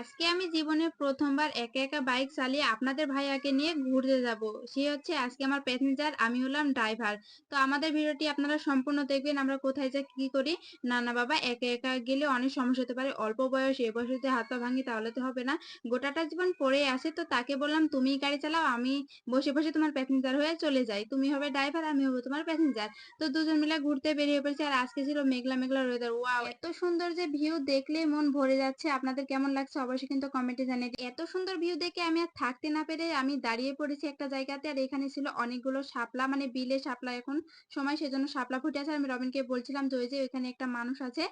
আজকে আমি জীবনে প্রথমবার একা একা বাইক চালিয়ে আপনাদের ভাইয়াকে নিয়ে ঘুরতে যাব। সে হচ্ছে আজকে আমার প্যাসেঞ্জার আমি হলাম ড্রাইভার তো আমাদের ভিডিওটি আপনারা সম্পূর্ণ দেখবেন, আমরা কোথায় যা কি করি। না না বাবা একা একা গেলে অনেক সমস্যা হতে পারে, অল্প বয়স, এ বয়সে যদি হাত পা ভাঙি তাহলে তো হবে না। গোটাটা জীবন পড়ে আসে তো তাকে বললাম তুমি গাড়ি চালাও, আমি বসে বসে তোমার প্যাসেঞ্জার হয়ে চলে যাই। তুমি হবে ড্রাইভার আমি হব তোমার প্যাসেঞ্জার তো দুজন মিলে ঘুরতে বেরিয়ে পড়েছি আর আজকে ছিল মেঘলা মেঘলা ওয়েদার ওয়াও এত সুন্দর যে ভিউ দেখলে মন ভরে যাচ্ছে। আপনাদের কেমন লাগছে অবশ্যই কিন্তু কমেন্টে জানিয়ে। এত সুন্দর ভিউ দেখে আমি আর থাকতে না পেরে আমি দাঁড়িয়ে পড়েছি একটা জায়গাতে আর এখানে ছিল অনেকগুলো শাপলা মানে বিলে শাপলা এখন সময় সেজন্য শাপলা ফুটে আছে। আমি রবিনকে বলছিলাম যে ওই যে ওইখানে একটা মানুষ আছে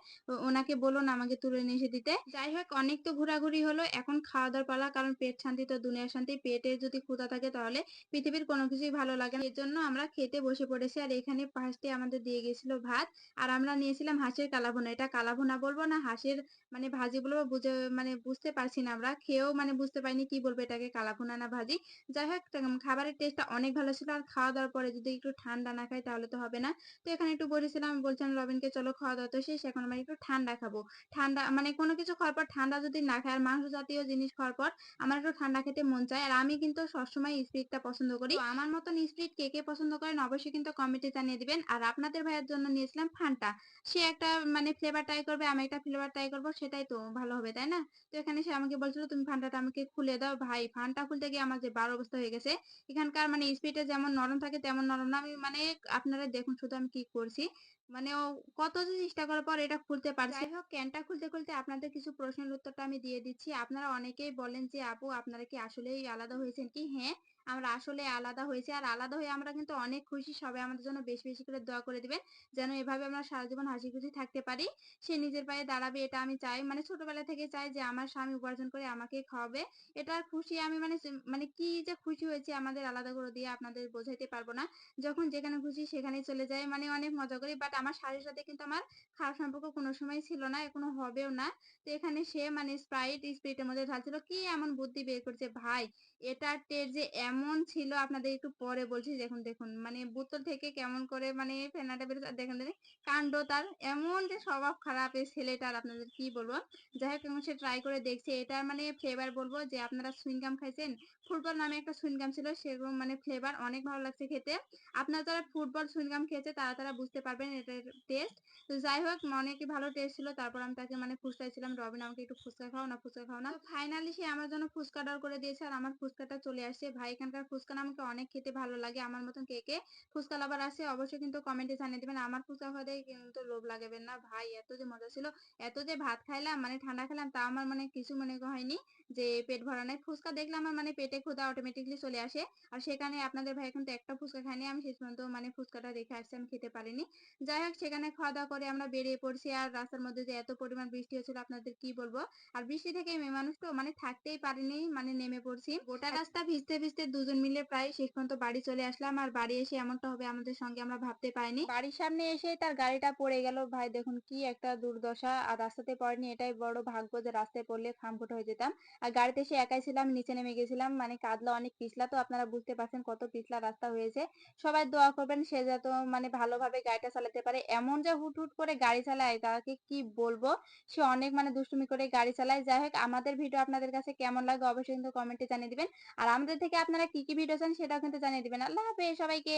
ওনাকে বলো না আমাকে তুলে নিয়ে এসে দিতে। যাই হোক, অনেক তো ঘোরাঘুরি হলো। এখন খাওয়া দাওয়ার পালা, কারণ পেট শান্তি তো দুনিয়ার শান্তি। পেটে যদি ক্ষুধা থাকে তাহলে পৃথিবীর কোনো কিছুই ভালো লাগে না। জন্য আমরা খেতে বসে পড়েছি আর এখানে ফার্স্টে আমাদের দিয়ে গেছিল ভাত। আর আমরা নিয়েছিলাম হাঁসের কালাভুনা। এটা কালাভুনা বলব না, হাঁসের মানে ভাজি বলব, বুঝে মানে বুঝতে পারছি না। আমরা খেয়েও মানে বুঝতে পারিনি কি বলব এটাকে, কালাভুনা না ভাজি। যাই হোক খাবারের টেস্টটা অনেক ভালো ছিল। আর খাওয়া দাওয়ার পরে যদি একটু ঠান্ডা না খাই তাহলে তো হবে না। তো এখানে একটু বলেছিলাম, বলছিলাম রবিনকে, চলো খাওয়া দাওয়া তো শেষ, এখন আমরা একটু ঠান্ডা খাব। ঠান্ডা মানে কোনো কিছু খাওয়ার পর ঠান্ডা যদি না খাই, আর মাংস জাতীয় জিনিস খাওয়ার পর আমার একটু ঠান্ডা খেতে মন চায়। আর আমি কিন্তু সবসময় স্প্রিটটা পছন্দ করি। আমার মতন স্প্রিট কে কে পছন্দ করেন অবশ্যই কিন্তু কমেন্টে জানিয়ে দিবেন। আর আপনাদের ভাইয়ের জন্য নিয়েছিলাম ফান্টা। সে একটা মানে ফ্লেভার ট্রাই করবে, আমি একটা ফ্লেভার ট্রাই করব, সেটাই তো ভালো হবে, তাই না? তো এখানে সে আমাকে বলছিল, তুমি ফান্ডাটা আমাকে খুলে দাও ভাই। ফান্ডটা খুলতে গিয়ে আমার যে বার অবস্থা হয়ে গেছে, এখানকার মানে স্পিডে যেমন নরম থাকে তেমন নরম না। আমি মানে আপনারা দেখুন শুধু আমি কি করছি। মানে ও কত চেষ্টা করার পর এটা খুলতে পারছি যাই হোক ক্যানটা খুলতে খুলতে আপনাদের কিছু প্রশ্নের উত্তরটা আমি দিয়ে দিচ্ছি। আপনারা অনেকেই বলেন যে আপু আপনারা কি আসলেই আলাদা হয়েছেন? কি হ্যাঁ আমরা আসলে আলাদা হয়েছি। আর আলাদা হয়ে আমরা কিন্তু অনেক খুশি। সবাই আমাদের জন্য বেশি বেশি করে দোয়া করে দিবেন যেন এভাবে আমরা সারা জীবন হাসি খুশি থাকতে পারি। সে নিজের পায়ে দাঁড়াবে এটা আমি চাই। মানে ছোটবেলা থেকে চাই যে আমার স্বামী উপার্জন করে আমাকে খাওয়াবে। এটার খুশি আমি মানে মানে কি যে খুশি হয়েছে আমাদের আলাদা করে দিয়ে আপনাদের বোঝাইতে পারব না। যখন যেখানে খুশি সেখানে চলে যায়। মানে অনেক মজা করি বাট আমার শাড়ির সাথে কিন্তু আমার খারাপ সম্পর্ক কোনো সময় ছিল না, এখনও হবেও না। তো এখানে সে মানে স্প্রাইট স্প্রিটের মধ্যে ঢালছিল, কি এমন বুদ্ধি বের করছে? ভাই, এটার টেস্ট যে এমন ছিল, আপনাদের একটু পরে বলছি, দেখুন দেখুন। মানে বোতল থেকে কেমন করে মানে ফেনাটা বের দেখেন দেখেন, কাণ্ড তার এমন যে স্বভাব খারাপ এই ছেলেটার আপনাদের কি বলব? যাই হোক সে ট্রাই করে দেখছে, এটার মানে ফ্লেভার বলব যে আপনারা সুইনগাম খাইছেন? ফুটবল নামে একটা সুইনগাম ছিল, সেরকম মানে ফ্লেভার অনেক ভালো লাগছে খেতে। আপনারা যারা ফুটবল সুইনগাম খেয়েছে, তারা তারা বুঝতে পারবেন এটার টেস্ট তো যাই হোক অনেকই ভালো টেস্ট ছিল, তারপর আমি তাকে মানে ফুচকাইছিলাম রবিন আমাকে একটু ফুচকা খাও না, ফুচকা খাও না। ফাইনালি সে আমার জন্য ফুচকা অর্ডার করে দিয়েছে আর আমার ফুচকাটা চলে আসছে। ভাই, এখানকার ফুচকা না আমাকে অনেক খেতে ভালো লাগে, আমার মতন কে কে ফুচকা লাভার আছে, অবশ্যই কিন্তু কমেন্টে জানিয়ে দিবেন। আমার ফুচকা খাওয়া দেখে কিন্তু লোভ লাগবে না। ভাই, এত যে মজা ছিল, এত যে ভাত খাইলাম মানে ঠান্ডা খেলাম তা আমার মানে কিছু মনে হয়নি যে পেট ভরা নাই। ফুচকা দেখলে আমার মানে পেটে ক্ষুধা অটোমেটিকলি চলে আসে। আর সেখানে আপনাদের ভাই কিন্তু একটা ফুচকা খায়নি, আমি শেষ পর্যন্ত মানে ফুচকাটা রেখে আসছি, আমি খেতে পারিনি। যাই হোক সেখানে খাওয়া দাওয়া করে আমরা বেরিয়ে পড়ছি। আর রাস্তার মধ্যে যে এত পরিমাণ বৃষ্টি হচ্ছিল আপনাদের কি বলব? আর বৃষ্টি থেকে মেয়ে মানুষ তো মানে থাকতেই পারিনি মানে নেমে পড়ছি। গোটা রাস্তা ভিজতে ভিজতে দুজন মিলে প্রায় শেষ পর্যন্ত বাড়ি চলে আসলাম। আর বাড়ি এসে এমনটা হবে আমাদের সঙ্গে আমরা ভাবতে পারিনি। বাড়ির সামনে এসে তার গাড়িটা পড়ে গেল। ভাই দেখুন কি একটা দুর্দশা। আর রাস্তাতে পড়েনি এটাই বড় ভাগ্য যে রাস্তায় পড়লে খামখুট হয়ে যেতাম। আর গাড়িতে এসে একাই ছিলাম নিচে নেমে গেছিলাম। মানে কাদলা অনেক পিছলা তো আপনারা বুঝতে পারছেন কত পিছলা রাস্তা হয়েছে। সবাই দোয়া করবেন সে যত মানে ভালোভাবে গাড়িটা চালাতে পারে। এমন যা হুট হুট করে গাড়ি চালায়, তাকে কি বলব? সে অনেক মানে দুষ্টুমি করে গাড়ি চালায়। যাই হোক, আমাদের ভিডিও আপনাদের কাছে কেমন লাগে অবশ্যই কিন্তু কমেন্টে জানিয়ে দিবেন। আর আমাদের থেকে আপনারা কি কি ভিডিও চান সেটাও কিন্তু জানিয়ে দিবেন। আল্লাহ হাফেজ সবাইকে।